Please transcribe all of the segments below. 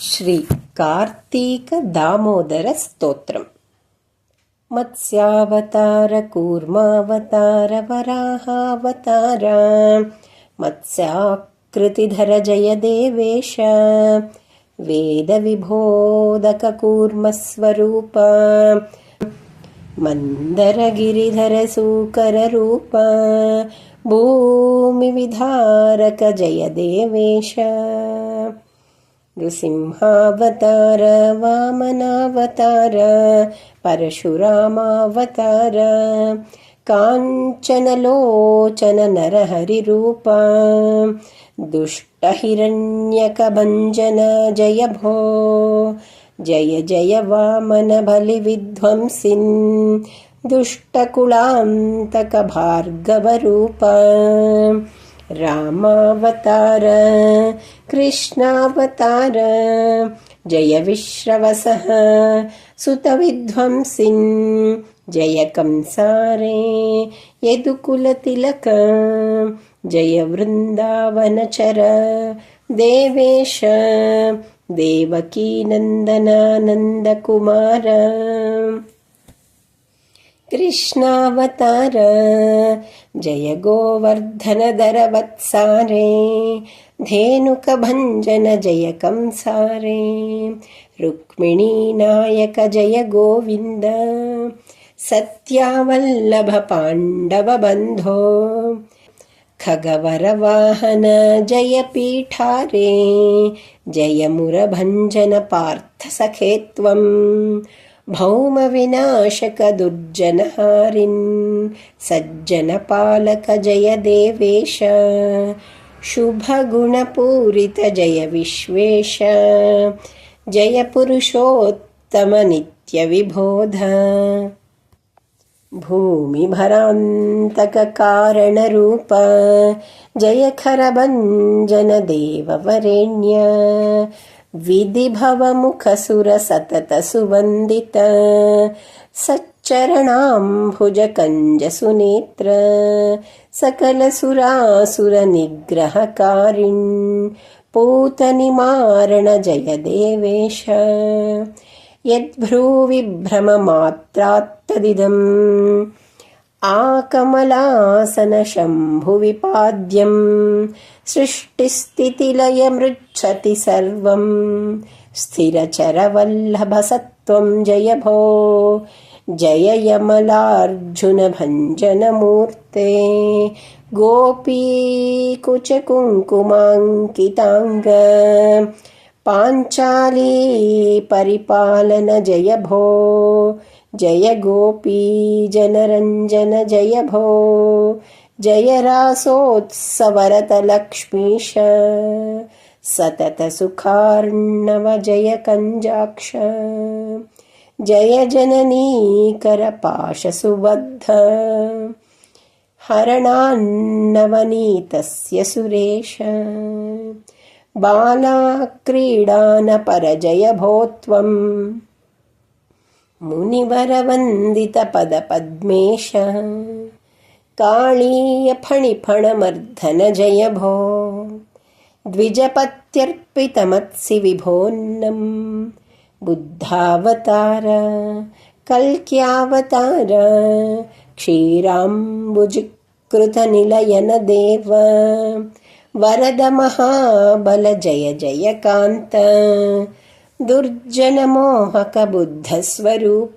श्रीकार्तीकदामोदरस्तोत्रम्। मत्स्यावतार कूर्मावतार वराहावतार मत्स्याकृतिधर जय देवेश वेदविबोधककूर्मस्वरूप मन्दरगिरिधरसूकररूप। भूमिविधारक जय देवेश नृसिंहावतार वामनावतार परशुरामावतार काञ्चनलोचन नरहरिरूप दुष्टहिरण्यकभञ्जन जय भो जय जय वामन बलिविध्वंसिन् दुष्टकुलान्तकभार्गवरूप रामावतार कृष्णावतार जय विश्रवसः सुतविध्वंसिन् जय कंसारे यदुकुलतिलक जय वृन्दावनचर देवेश देवकीनन्दनानन्दकुमार कृष्णावतार। जय गोवर्धनधरवत्सारे धेनुकभञ्जन जय कंसारे। रुक्मिणीनायक जय गोविन्द। सत्यावल्लभ पाण्डवबन्धो खगवरवाहन जय पीठारे। जय मुरभञ्जन पार्थ सखे त्वम् भौमविनाशक दुर्जनहारिन् सज्जनपालक जय देवेश जय विश्वेश जय पुरुषोत्तम नित्यविबोध भूमिभरान्तककारणरूप जय खरभञ्जन देववरेण्य विधिभवमुखसुरसततसुवन्दित। सच्चरणाम्भुजकञ्जसुनेत्र। सकलसुरासुरनिग्रहकारिन्। पूतनिमारण देवेश यद्भ्रूविभ्रममात्रात्तदिदम् आकमलासनशम्भुविपाद्यम् सृष्टिस्थितिलयमृच्छति सर्वम् स्थिरचरवल्लभसत्त्वम् जय भो। जय यमलार्जुनभञ्जनमूर्ते। गोपीकुचकुङ्कुमाङ्किताङ्ग पाञ्चाली परिपालन जय भो। जय गोपी जनरञ्जन जय भो। जय रासोत्सवरतलक्ष्मीश सततसुखार्णव जय कञ्जाक्ष। जय जननीकरपाशसुबद्ध हरणान्नवनीतस्य सुरेश बालाक्रीडानपरजय भो त्वम् मुनिवरवन्दितपदपद्मेश। काळीयफणिफणमर्धन जय भो द्विजपत्यर्पितमत्सि विभोन्नम् बुद्धावतार कल्क्यावतार क्षीराम्बुजिकृतनिलयन वरद महाबल जय जय कान्त। दुर्जनमोहकबुद्धस्वरूप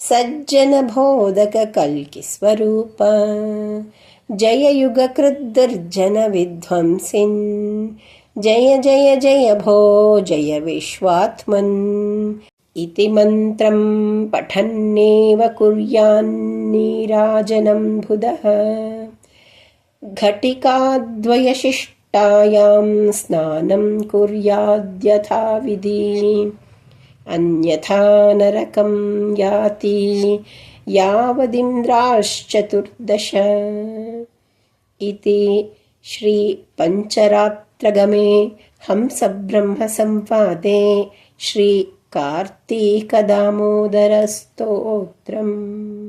सज्जनबोधककल्किस्वरूप जय युगकृद्दुर्जनविध्वंसिन् जय जय जय भो जय विश्वात्मन्। इति मन्त्रम् पठन्नेव कुर्यान्नीराजनं घटिकाद्वयशिष्टायां स्नानं कुर्याद्यथाविधि अन्यथा नरकं याति यावदिन्द्राश्चतुर्दश। इति श्रीपञ्चरात्रगमे हंसब्रह्मसंवादे श्रीकार्तीकदामोदरस्तोत्रम्